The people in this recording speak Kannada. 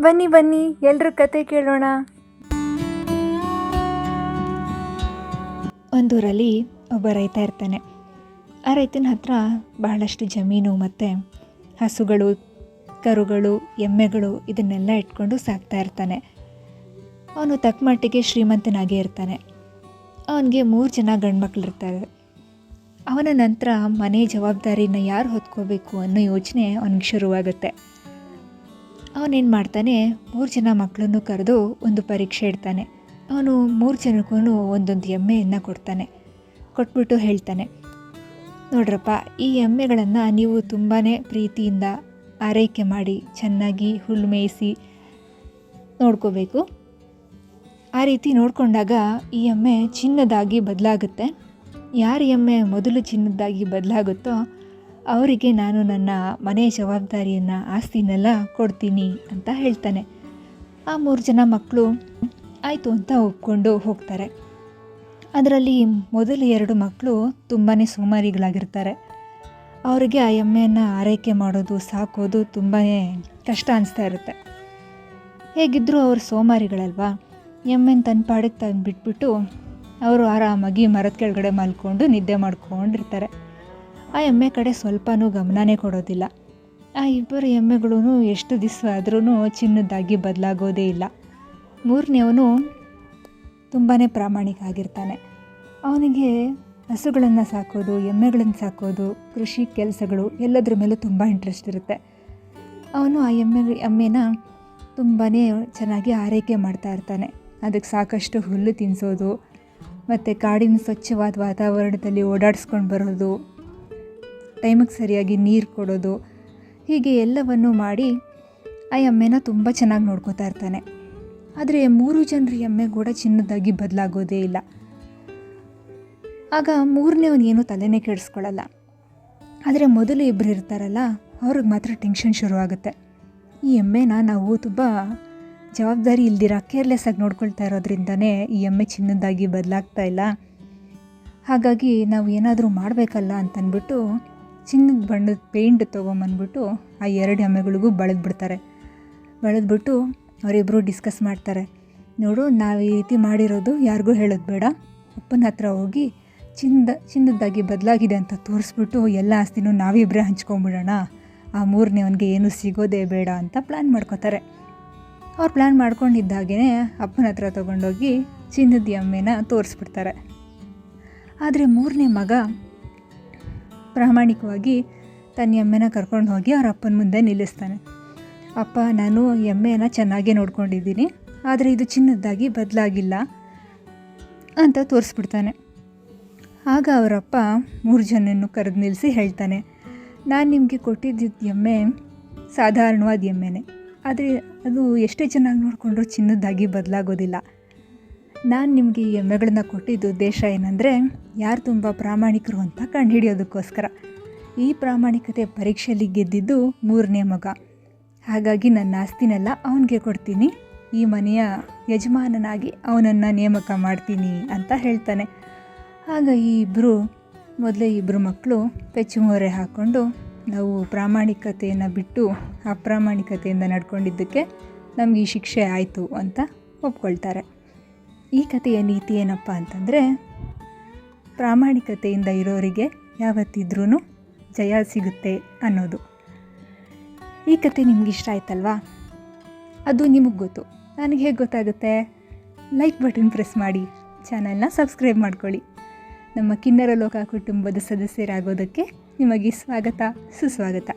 ಬನ್ನಿ ಬನ್ನಿ ಎಲ್ಲರೂ ಕತೆ ಕೇಳೋಣ. ಒಂದೂರಲ್ಲಿ ಒಬ್ಬ ರೈತ ಇರ್ತಾನೆ. ಆ ರೈತನ ಹತ್ರ ಬಹಳಷ್ಟು ಜಮೀನು ಮತ್ತು ಹಸುಗಳು, ಕರುಗಳು, ಎಮ್ಮೆಗಳು ಇದನ್ನೆಲ್ಲ ಇಟ್ಕೊಂಡು ಸಾಕ್ತಾ ಇರ್ತಾನೆ. ಅವನು ತಕ್ಕ ಮಟ್ಟಿಗೆ ಶ್ರೀಮಂತನಾಗೇ ಇರ್ತಾನೆ. ಅವನಿಗೆ ಮೂರು ಜನ ಗಂಡ್ಮಕ್ಳಿರ್ತಾರೆ. ಅವನ ನಂತರ ಮನೆ ಜವಾಬ್ದಾರಿನ ಯಾರು ಹೊತ್ಕೋಬೇಕು ಅನ್ನೋ ಯೋಚನೆ ಅವನಿಗೆ ಶುರುವಾಗುತ್ತೆ. ಅವನೇನು ಮಾಡ್ತಾನೆ? ಮೂರು ಜನ ಮಕ್ಕಳನ್ನು ಕರೆದು ಒಂದು ಪರೀಕ್ಷೆ ಇಡ್ತಾನೆ. ಅವನು ಮೂರು ಜನಕ್ಕೂ ಒಂದೊಂದು ಎಮ್ಮೆಯನ್ನು ಕೊಡ್ತಾನೆ. ಕೊಟ್ಬಿಟ್ಟು ಹೇಳ್ತಾನೆ, ನೋಡ್ರಪ್ಪ, ಈ ಎಮ್ಮೆಗಳನ್ನು ನೀವು ತುಂಬಾ ಪ್ರೀತಿಯಿಂದ ಆರೈಕೆ ಮಾಡಿ, ಚೆನ್ನಾಗಿ ಹುಲ್ಲು ಮೇಯಿಸಿ ನೋಡ್ಕೋಬೇಕು. ಆ ರೀತಿ ನೋಡಿಕೊಂಡಾಗ ಈ ಎಮ್ಮೆ ಚಿನ್ನದಾಗಿ ಬದಲಾಗುತ್ತೆ. ಯಾರ ಎಮ್ಮೆ ಮೊದಲು ಚಿನ್ನದಾಗಿ ಬದಲಾಗುತ್ತೋ ಅವರಿಗೆ ನಾನು ನನ್ನ ಮನೆ ಜವಾಬ್ದಾರಿಯನ್ನು, ಆಸ್ತಿನೆಲ್ಲ ಕೊಡ್ತೀನಿ ಅಂತ ಹೇಳ್ತಾನೆ. ಆ ಮೂರು ಜನ ಮಕ್ಕಳು ಆಯಿತು ಅಂತ ಒಪ್ಕೊಂಡು ಹೋಗ್ತಾರೆ. ಅದರಲ್ಲಿ ಮೊದಲು ಎರಡು ಮಕ್ಕಳು ತುಂಬಾ ಸೋಮಾರಿಗಳಾಗಿರ್ತಾರೆ. ಅವರಿಗೆ ಆ ಎಮ್ಮೆಯನ್ನು ಆರೈಕೆ ಮಾಡೋದು, ಸಾಕೋದು ತುಂಬಾ ಕಷ್ಟ ಅನಿಸ್ತಾ ಇರುತ್ತೆ. ಹೇಗಿದ್ದರೂ ಅವರು ಸೋಮಾರಿಗಳಲ್ವಾ? ಎಮ್ಮೆನ ತನ್ನ ಪಾಡಿಗೆ ತಂದು ಬಿಟ್ಬಿಟ್ಟು ಅವರು ಆರಾಮಾಗಿ ಮರದ ಕೆಳಗಡೆ ಮಲ್ಕೊಂಡು ನಿದ್ದೆ ಮಾಡ್ಕೊಂಡಿರ್ತಾರೆ. ಆ ಎಮ್ಮೆ ಕಡೆ ಸ್ವಲ್ಪನೂ ಗಮನನೇ ಕೊಡೋದಿಲ್ಲ. ಆ ಇಬ್ಬರು ಎಮ್ಮೆಗಳೂ ಎಷ್ಟು ದಿವಸ ಆದ್ರೂ ಚಿನ್ನದಾಗಿ ಬದಲಾಗೋದೇ ಇಲ್ಲ. ಮೂರನೇವನು ತುಂಬಾ ಪ್ರಾಮಾಣಿಕ ಆಗಿರ್ತಾನೆ. ಅವನಿಗೆ ಹಸುಗಳನ್ನು ಸಾಕೋದು, ಎಮ್ಮೆಗಳನ್ನು ಸಾಕೋದು, ಕೃಷಿ ಕೆಲಸಗಳು ಎಲ್ಲದರ ಮೇಲೂ ತುಂಬ ಇಂಟ್ರೆಸ್ಟ್ ಇರುತ್ತೆ. ಅವನು ಆ ಎಮ್ಮೆ, ಎಮ್ಮೆನ ತುಂಬಾ ಚೆನ್ನಾಗಿ ಆರೈಕೆ ಮಾಡ್ತಾ ಇರ್ತಾನೆ. ಅದಕ್ಕೆ ಸಾಕಷ್ಟು ಹುಲ್ಲು ತಿನ್ನಿಸೋದು ಮತ್ತು ಕಾಡಿನ ಸ್ವಚ್ಛವಾದ ವಾತಾವರಣದಲ್ಲಿ ಓಡಾಡಿಸ್ಕೊಂಡು ಬರೋದು ಟೈಮಿಗೆ ಸರಿಯಾಗಿ ನೀರು ಕೊಡೋದು, ಹೀಗೆ ಎಲ್ಲವನ್ನು ಮಾಡಿ ಆ ಎಮ್ಮೆನ ತುಂಬ ಚೆನ್ನಾಗಿ ನೋಡ್ಕೋತಾ ಇರ್ತಾನೆ. ಆದರೆ ಮೂರು ಜನರ ಎಮ್ಮೆ ಕೂಡ ಚಿನ್ನದಾಗಿ ಬದಲಾಗೋದೇ ಇಲ್ಲ. ಆಗ ಮೂರನೇವನು ಏನೂ ತಲೆನೇ ಕೆಡಿಸ್ಕೊಳ್ಳಲ್ಲ. ಆದರೆ ಮೊದಲು ಇಬ್ಬರು ಇರ್ತಾರಲ್ಲ, ಅವ್ರಿಗೆ ಮಾತ್ರ ಟೆನ್ಷನ್ ಶುರುವಾಗುತ್ತೆ. ಈ ಎಮ್ಮೆನ ನಾವು ತುಂಬ ಜವಾಬ್ದಾರಿ ಇಲ್ದಿರ ಕೇರ್ಲೆಸ್ ಆಗಿ ನೋಡ್ಕೊಳ್ತಾ ಇರೋದ್ರಿಂದನೇ ಈ ಎಮ್ಮೆ ಚಿನ್ನದಾಗಿ ಬದಲಾಗ್ತಾ ಇಲ್ಲ. ಹಾಗಾಗಿ ನಾವು ಏನಾದರೂ ಮಾಡಬೇಕಲ್ಲ ಅಂತಂದ್ಬಿಟ್ಟು ಚಿನ್ನದ ಬಣ್ಣದ ಪೇಂಟ್ ತೊಗೊಂಬಂದ್ಬಿಟ್ಟು ಆ ಎರಡು ಎಮ್ಮೆಗಳಿಗೂ ಬಳದ್ಬಿಡ್ತಾರೆ. ಬಳದ್ಬಿಟ್ಟು ಅವರಿಬ್ಬರು ಡಿಸ್ಕಸ್ ಮಾಡ್ತಾರೆ. ನೋಡು, ನಾವು ಈ ರೀತಿ ಮಾಡಿರೋದು ಯಾರಿಗೂ ಹೇಳೋದು ಬೇಡ. ಅಪ್ಪನ ಹತ್ರ ಹೋಗಿ ಚಿನ್ನದ ಚಿನ್ನದಾಗಿ ಬದಲಾಗಿದೆ ಅಂತ ತೋರಿಸ್ಬಿಟ್ಟು ಎಲ್ಲ ಆಸ್ತಿನೂ ನಾವಿಬ್ಬರೇ ಹಂಚ್ಕೊಂಬಿಡೋಣ. ಆ ಮೂರನೇವನಿಗೆ ಏನೂ ಸಿಗೋದೇ ಬೇಡ ಅಂತ ಪ್ಲ್ಯಾನ್ ಮಾಡ್ಕೋತಾರೆ. ಅವ್ರು ಪ್ಲ್ಯಾನ್ ಮಾಡ್ಕೊಂಡಿದ್ದಾಗೇ ಅಪ್ಪನ ಹತ್ರ ತೊಗೊಂಡೋಗಿ ಚಿನ್ನದ ಎಮ್ಮೆನ ತೋರಿಸ್ಬಿಡ್ತಾರೆ. ಆದರೆ ಮೂರನೇ ಮಗ ಪ್ರಾಮಾಣಿಕವಾಗಿ ತನ್ನ ಎಮ್ಮೆನ ಕರ್ಕೊಂಡು ಹೋಗಿ ಅವ್ರ ಅಪ್ಪನ ಮುಂದೆ ನಿಲ್ಲಿಸ್ತಾನೆ. ಅಪ್ಪ, ನಾನು ಎಮ್ಮೆನ ಚೆನ್ನಾಗೇ ನೋಡ್ಕೊಂಡಿದ್ದೀನಿ, ಆದರೆ ಇದು ಚಿನ್ನದ್ದಾಗಿ ಬದಲಾಗಿಲ್ಲ ಅಂತ ತೋರಿಸ್ಬಿಡ್ತಾನೆ. ಆಗ ಅವರಪ್ಪ ಮೂರು ಜನನ್ನು ಕರೆದು ನಿಲ್ಲಿಸಿ ಹೇಳ್ತಾನೆ, ನಾನು ನಿಮಗೆ ಕೊಟ್ಟಿದ್ದ ಎಮ್ಮೆ ಸಾಧಾರಣವಾದ ಎಮ್ಮೆನೆ, ಆದರೆ ಅದು ಎಷ್ಟೇ ಚೆನ್ನಾಗಿ ನೋಡಿಕೊಂಡ್ರೂ ಚಿನ್ನದ್ದಾಗಿ ಬದಲಾಗೋದಿಲ್ಲ. ನಾನು ನಿಮಗೆ ಈ ಎಮ್ಮೆಗಳನ್ನ ಕೊಟ್ಟಿದ್ದು ಉದ್ದೇಶ ಏನಂದರೆ, ಯಾರು ತುಂಬ ಪ್ರಾಮಾಣಿಕರು ಅಂತ ಕಂಡುಹಿಡಿಯೋದಕ್ಕೋಸ್ಕರ. ಈ ಪ್ರಾಮಾಣಿಕತೆ ಪರೀಕ್ಷೆಯಲ್ಲಿ ಗೆದ್ದಿದ್ದು ಮೂರನೇ ಮಗ. ಹಾಗಾಗಿ ನನ್ನ ಆಸ್ತಿನೆಲ್ಲ ಅವನಿಗೆ ಕೊಡ್ತೀನಿ. ಈ ಮನೆಯ ಯಜಮಾನನಾಗಿ ಅವನನ್ನು ನೇಮಕ ಮಾಡ್ತೀನಿ ಅಂತ ಹೇಳ್ತಾನೆ. ಆಗ ಈ ಇಬ್ಬರು ಮೊದಲೇ ಇಬ್ಬರು ಮಕ್ಕಳು ಪೆಚ್ಚುಮೋರೆ ಹಾಕ್ಕೊಂಡು ನಾವು ಪ್ರಾಮಾಣಿಕತೆಯನ್ನು ಬಿಟ್ಟು ಅಪ್ರಾಮಾಣಿಕತೆಯಿಂದ ನಡ್ಕೊಂಡಿದ್ದಕ್ಕೆ ನಮಗೆ ಈ ಶಿಕ್ಷೆ ಆಯಿತು ಅಂತ ಒಪ್ಕೊಳ್ತಾರೆ. ಈ ಕಥೆಯ ನೀತಿ ಏನಪ್ಪ ಅಂತಂದರೆ, ಪ್ರಾಮಾಣಿಕತೆಯಿಂದ ಇರೋರಿಗೆ ಯಾವತ್ತಿದ್ರೂ ಜಯ ಸಿಗುತ್ತೆ ಅನ್ನೋದು. ಈ ಕತೆ ನಿಮ್ಗೆ ಇಷ್ಟ ಆಯ್ತಲ್ವಾ? ಅದು ನಿಮಗೆ ಗೊತ್ತು. ನನಗೆ ಹೇಗೆ ಗೊತ್ತಾಗುತ್ತೆ? ಲೈಕ್ ಬಟನ್ ಪ್ರೆಸ್ ಮಾಡಿ. ಚಾನಲ್ನ ಸಬ್ಸ್ಕ್ರೈಬ್ ಮಾಡ್ಕೊಳ್ಳಿ. ನಮ್ಮ ಕಿನ್ನರ ಲೋಕ ಕುಟುಂಬದ ಸದಸ್ಯರಾಗೋದಕ್ಕೆ ನಿಮಗೆ ಸ್ವಾಗತ, ಸುಸ್ವಾಗತ.